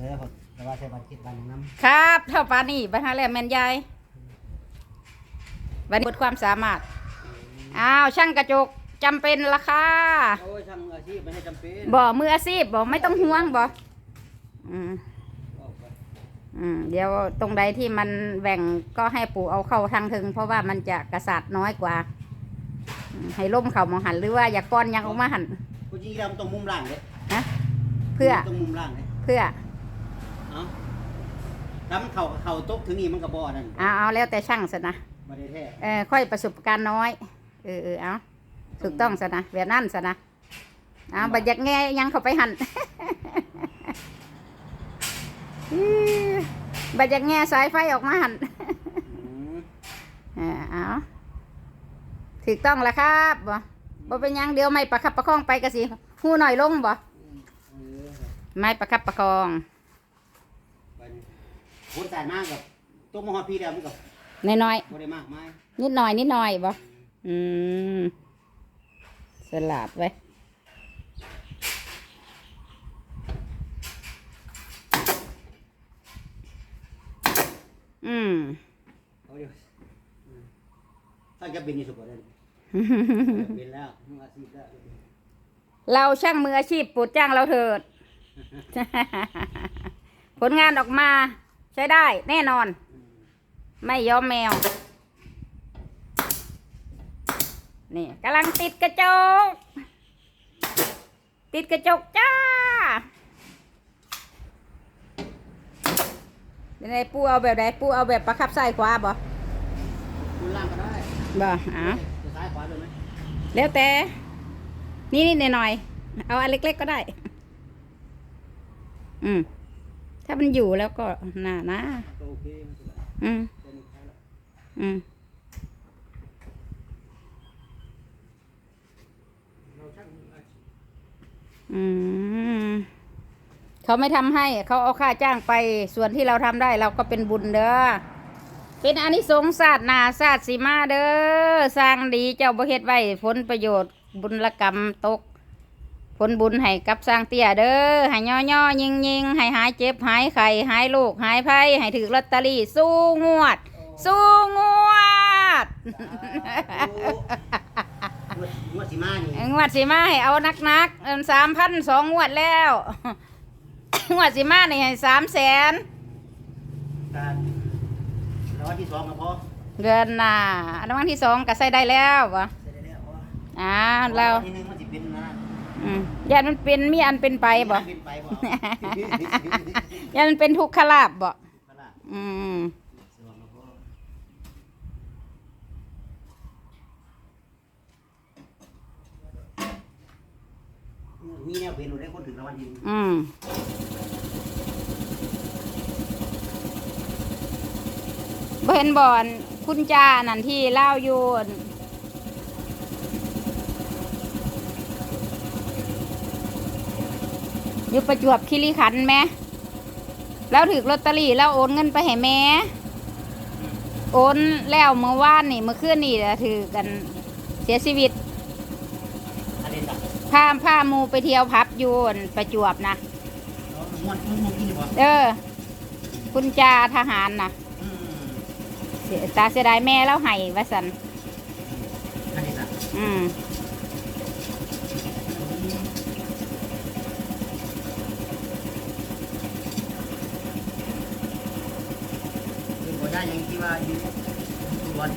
เออแต่ว่าใช้บัตรคิดวันหนึ่งน้ครับเท่าปานนี่ไปหาแล้วแม่นยายวันนี้หมดความสามารถ อ้าวช่างกระจกจำเป็นราคาำโอ้ยช่างมืออาชีพไม่ให้จำเป็นบ่มืออาชีพบ่ไม่ต้องห่วงบ่อืมออกไปอืมเดี๋ยวตรงใดที่มันแบ่งก็ให้ปู่เอาเข้าทางถึง เพราะว่ามันจะกระสาดน้อยกว่าอืมให้ล่มเข่ามองหันหรือว่าอยาก้อนยังออกมาหันกูจริงๆต้องมุมล่างเลยนะเพื่อ ต้องมุมล่างเลยเพื่อ เอ้าถ้ามันเข่าเข่าตกถึงนี่มันก็บ่อนั่นเอาเอาแล้วแต่ช่างซะนะบ่ได้แท้เออค่อยประสบการณ์น้อย เออเออเอาถูกต้องซะนะแบบนั่นซะนะเอาบัดอยากแง่ยังเข้าไปหันอื้อบัดอยากแง่สายไฟออกมาหันอืมเออเอาถูกต้องแล้วครับบ่บ่เป็นหยังเดี๋ยวไม่ประคับประคองไปกะสิหูหน่อยลงบ่เออไม่ประคับประคองไปนี่ โหนสายมากกับตัวมหอพีแล้วมันกับน้อยบ่ได้มากมายๆนิดหน่อยนิดหน่อยบ่อืมสลัดไว้อืม เอาเดี๋ยวอืมถ้าจะเป็นนี่สุดกว่านั้นเป็นแล้วมืออาชีพแล้วเราช่างมืออาชีพโปรดจ้างเราเถิด ผลงานออกมาใช้ได้แน่นอน ไม่ยอมแมว นี่กำลังติดกระจก ติดกระจกจ้าเป็นไงปูเอาแบบไหนปูเอาแบบประคับซ้ายขวาบ่คุณล่างก็ได้บ่เอ้าจะซ้ายขวาเลยไหมแล้วแต่ นี่นี่หน่อยๆเอาอันเล็กๆก็ได้ อืม ถ้ามันอยู่แล้วก็น่านะก็โอเคไม่เป็นไรอืมอืมเราช่างมืออาชีพอืมเขาไม่ทำให้เขาเอาค่าจ้างไป ส่วนที่เราทำได้เราก็เป็นบุญเด้อเป็นอานิสงส์ศาสตร์นาศาสตร์สีมาเด้อสร้างดีเจ้าบ่เฮ็ดไว้ผลประโยชน์บุญกรรมตก ผลบุญให้กับสร้างเตี้ยเด้อให้ย่อย่อยิงยิงให้หายเจ็บหายไข้หายโรคหายภัยให้ถือลอตเตอรี่สู้งวด สู้งวดงวดงวดสิมานี่งวดสิมาให้เอานักนักสามพันสองงวดแล้วงวดสิมานี่ให้สามแสนการรางวัลที่สองก็พอเดือนหน้ารางวัลที่สองก็ใส่ได้แล้ววะเสร็จแล้วพออ่าเรางวัลที่หนึ่งมันสิเป็นนะ อืมยันมันเป็นมีอันเป็นไปบ่ เป็นไปบ่ยันมันเป็นทุกขลาบบ่พระราชอืมสองก็พอมีแนวเป็นหนูได้คนถึงรางวัลที่หนึ่งอืม บ่เห็นบ่อนคุณจานั่นที่เล่าอยู่ อั่นอยู่ประจวบคีรีขันธ์แหม่แล้วถือลอตเตอรี่แล้วโอนเงินไปให้แม่โอนแล้วเมื่อวานนี่เมื่อคืนนี่ล่ะถือกันเสียชีวิตอันนี้จ้ะพาพาหมูไปเที่ยวพับอยู่อั่นประจวบนะเอาม้วนม้วนม้วนกินดีบ่เออ คุณจาทหารนะอืมเสียตาเสียดายแม่แล้วให้ว่าสันอันนี้จ้ะอืม เป็นบ่ ได้ยังที่ว่าอยู่สวน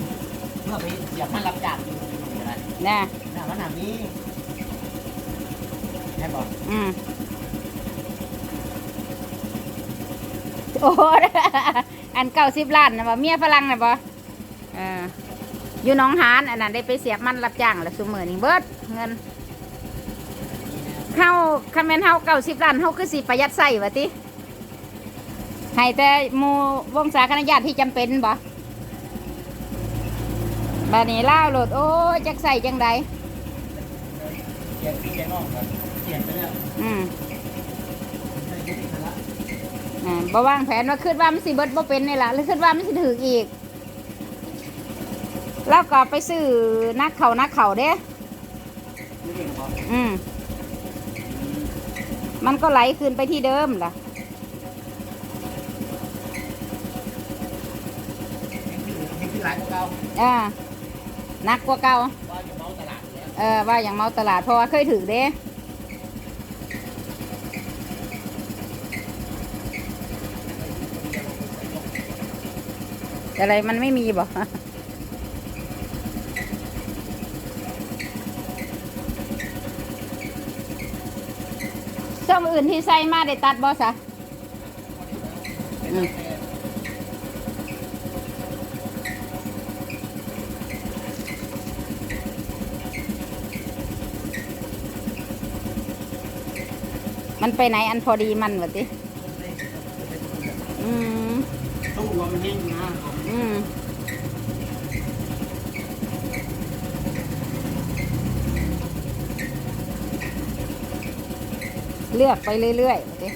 เมื่อไปอยากมารับจ้างอยู่อะไรนะหน้าวันหน้ามีแม่บอกอืมโอ้อันเก้าสิบล้านนะบ่เมียฝรั่งนะบ่เอออยู่หน้องหานอันนั้นได้ไปเสียบมันรับจ้างแล้วซุมือนี่เบิดเงินเฮาคันแม่นเฮาเก้าสิบล้านเฮาคือสิประหยัดใส่วะติ ให้แต่หมู่วงศาคณะญาติที่จำเป็นบ่บาดนี้ล่าวโหลดโอ้ยจักใส่จังใดเขียนพี่แกน้องครับเขียนไปแล้วอืมใส่ยุติละอ่าบ่วางแผนว่าคิดว่ามันสิเบิดบ่เป็นนี่ล่ะหรือคิดว่ามันสิถืออีก แล้วก็ไปซื้อนักเขานักเขาเด้ไม่เก่งพออืม มันก็ไหลคืนไปที่เดิมล่ะ หลายกว่าเก่า อ่าหนักกว่าเก่าว่าจะเมาตลาดแล้วเออว่าอย่างเมาตลาดเพราะว่าเคยถือเด้อะไรมันไม่มีบ่ช่องอื่นที่ใส่มาได้ตัดบ่ซะ มันไปไหนอันพอดีมันวะติอืมตู้ว่ามันแห้งนะอืมเลือกไปเรื่อยๆวะติ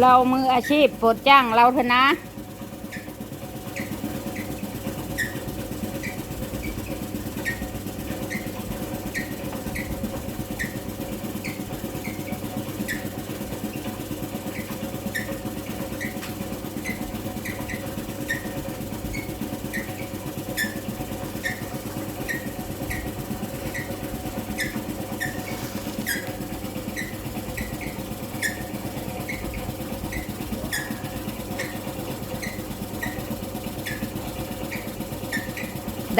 เรามืออาชีพโปรดจ้างเราเถอะนะ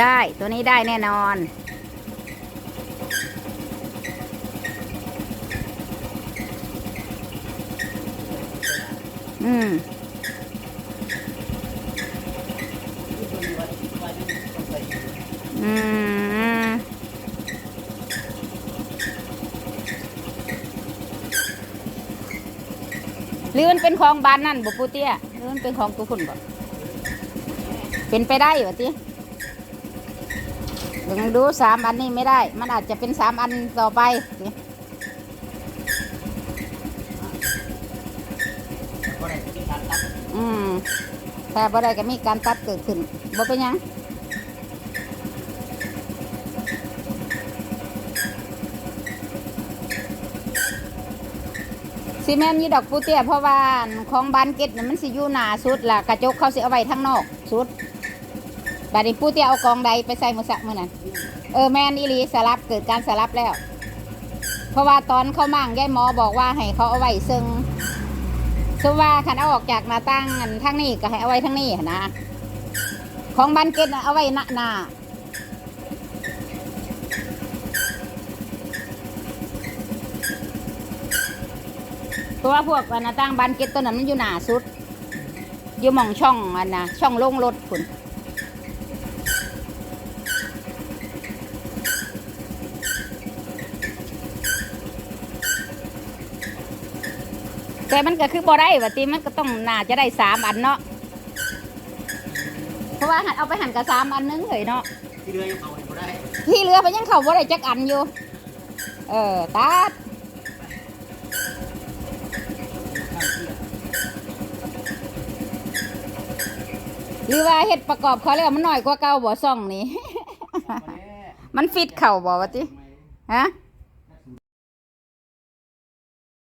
ได้ตัวนี้ได้แน่นอน อืมอืมหรือมันเป็นของบ้านนั่นบ่ปูเตี้ยหรือมันเป็นของตัวคุณบ่เป็นไปได้บ่ติ เดี๋ยวดูสามอันนี้ไม่ได้ มันอาจจะเป็นสามอันต่อไปอืมถ้าบ่ได้ก็มีการตัดเกิดขึ้นบ่เป็นยังซีเมนต์ยี่ดอกปูเตี้ยเพราะว่าของบานเก็ตมันสิอยู่หนาสุดล่ะกระจกเขาสิเอาไว้ทางนอกสุด บัดนี้ปูเตี้ยเอากองใดไปใส่มือสักมือนั้นเออแมนอีหลีสลับเกิดการสลับแล้ว เพราะว่าตอนเข้ามั่งยายหมอบอกว่าให้เขาเอาไว้ซึ่งซึ่งว่าคันเอาออกจากหน้าตั้งอันทางนี้ก็ให้เอาไว้ทางนี้นะ ของบานเก็ตเอาไว้หน้าหน้าเพราะว่าพวกอันหน้าตั้งบานเก็ตตัวนั้นมันอยู่หนาสุด อยู่หมองช่องอันนะช่องโล่งรถคุณ แต่มันก็คือบ่ได้ว่าติมันก็ต้องน่าจะได้สามอันเนาะเพราะว่าหันเอาไปหันกับสามอันนึงเหยเนาะที่เรือยังเขาไม่ได้ที่เหลือไปยังเขาบ่ได้จักอันอยู่ เออตัดหรือว่าเฮ็ดประกอบเขาแล้วมันน้อยกว่าเก่าบ่ซ่องนี่ มันฟิตเข่าบ่วะติฮะ